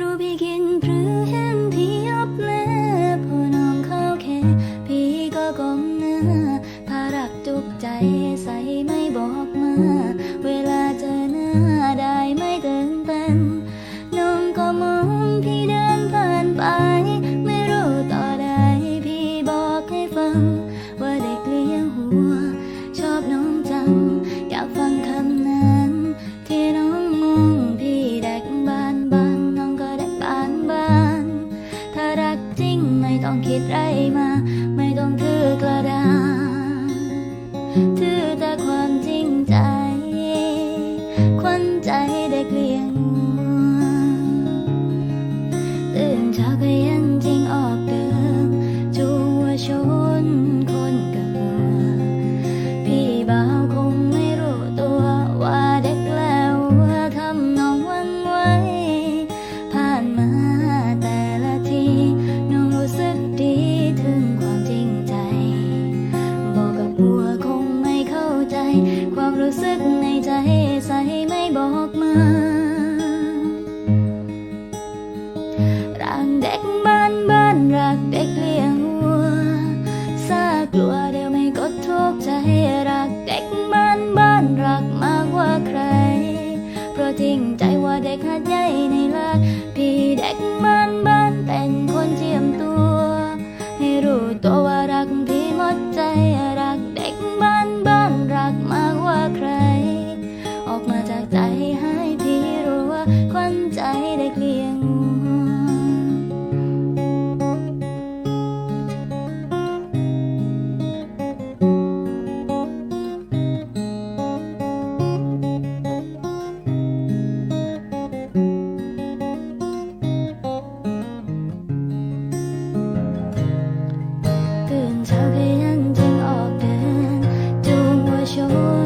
நிரூபிக்கின்ற to ความรู้สึกในใจใส่ไม่บอกมา รักเด็กบ้านบ้านรักเด็กเลี้ยงวัวซากลัวเดียวไม่กดทุกใจรัก 표